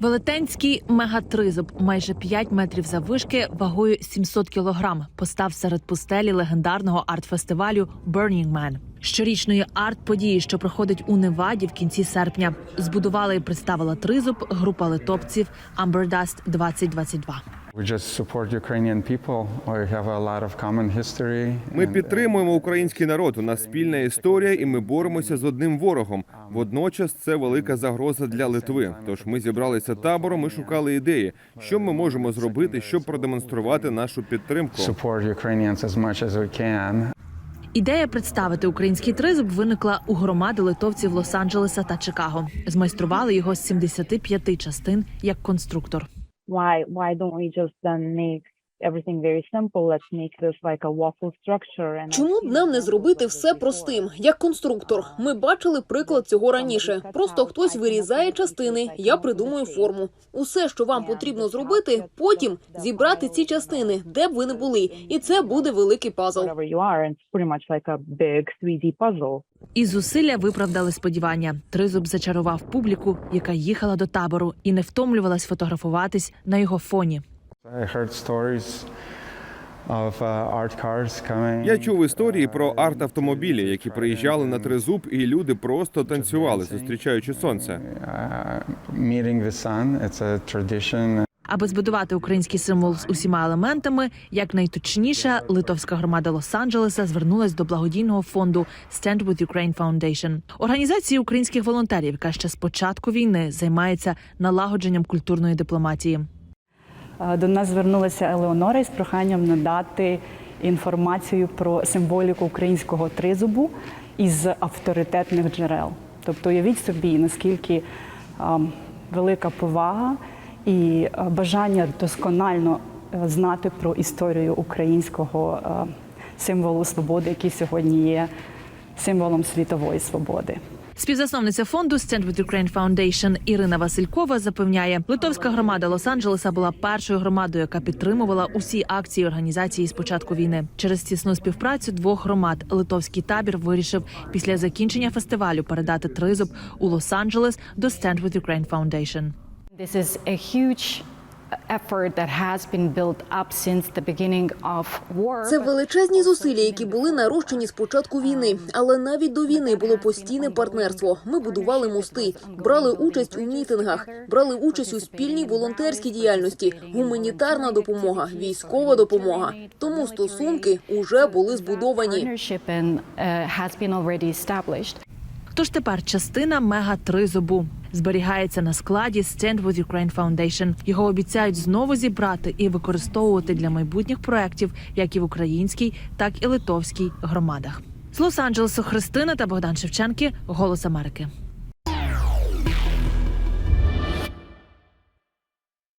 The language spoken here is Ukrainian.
Велетенський мегатризуб, майже 5 метрів заввишки, вагою 700 кілограм, постав серед пустелі легендарного арт-фестивалю Burning Man. Щорічної арт-події, що проходить у Неваді в кінці серпня, збудувала і представила тризуб група литовців Amber Dust 2022. We just support Ukrainian people. We have a lot of common history. Ми uh, підтримуємо український народ. У нас спільна історія, і ми боремося з одним ворогом. Водночас це велика загроза для Литви. Тож ми зібралися табором і шукали ідеї, що ми можемо зробити, щоб продемонструвати нашу підтримку. support Ukrainians as much as we can. Ідея представити український тризуб виникла у громади литовців Лос-Анджелеса та Чикаго. Змайстрували його з 75 частин як конструктор. Why why don't we just then make everything very simple let's make this like a waffle structure and Чому б нам не зробити все простим, як конструктор? Ми бачили приклад цього раніше. Просто хтось вирізає частини, я придумую форму. Усе, що вам потрібно зробити, потім зібрати ці частини, де б ви не були, і це буде великий пазл. wherever you are and it's pretty much like a big 3D puzzle І зусилля виправдали сподівання. Тризуб зачарував публіку, яка їхала до табору і не втомлювалась фотографуватись на його фоні. I heard stories of uh, art cars coming. Я чув історії про арт-автомобілі, які приїжджали на тризуб, і люди просто танцювали, зустрічаючи сонце. Uh, meeting the sun. It's a tradition. Аби збудувати український символ з усіма елементами, якнайточніше литовська громада Лос-Анджелеса звернулась до благодійного фонду Stand with Ukraine Foundation, організації українських волонтерів, яка ще з початку війни займається налагодженням культурної дипломатії. Е, До нас звернулася Елеонора із проханням надати інформацію про символіку українського тризубу із авторитетних джерел. Тобто, уявіть собі, наскільки ем, велика повага і е, бажання досконально е, знати про історію українського символу свободи, який сьогодні є символом світової свободи. Співзасновниця фонду Stand with Ukraine Foundation Ірина Василькова запевняє, литовська громада Лос-Анджелеса була першою громадою, яка підтримувала усі акції організації з початку війни. Через тісну співпрацю двох громад литовський табір вирішив після закінчення фестивалю передати тризуб у Лос-Анджелес до Stand with Ukraine Foundation. This is a huge effort that has been built up since the beginning of war. Це величезні зусилля, які були нарощені з початку війни. Але навіть до війни було постійне партнерство. Ми будували мости, брали участь у мітингах, брали участь у спільній волонтерській діяльності, гуманітарна допомога, військова допомога. Тому стосунки уже були збудовані. Тож тепер частина мега тризубу зберігається на складі Stand with Ukraine Foundation. Його обіцяють знову зібрати і використовувати для майбутніх проєктів, як і в українській, так і литовській громадах. З Лос-Анджелесу Христина та Богдан Шевченки Голос Америки.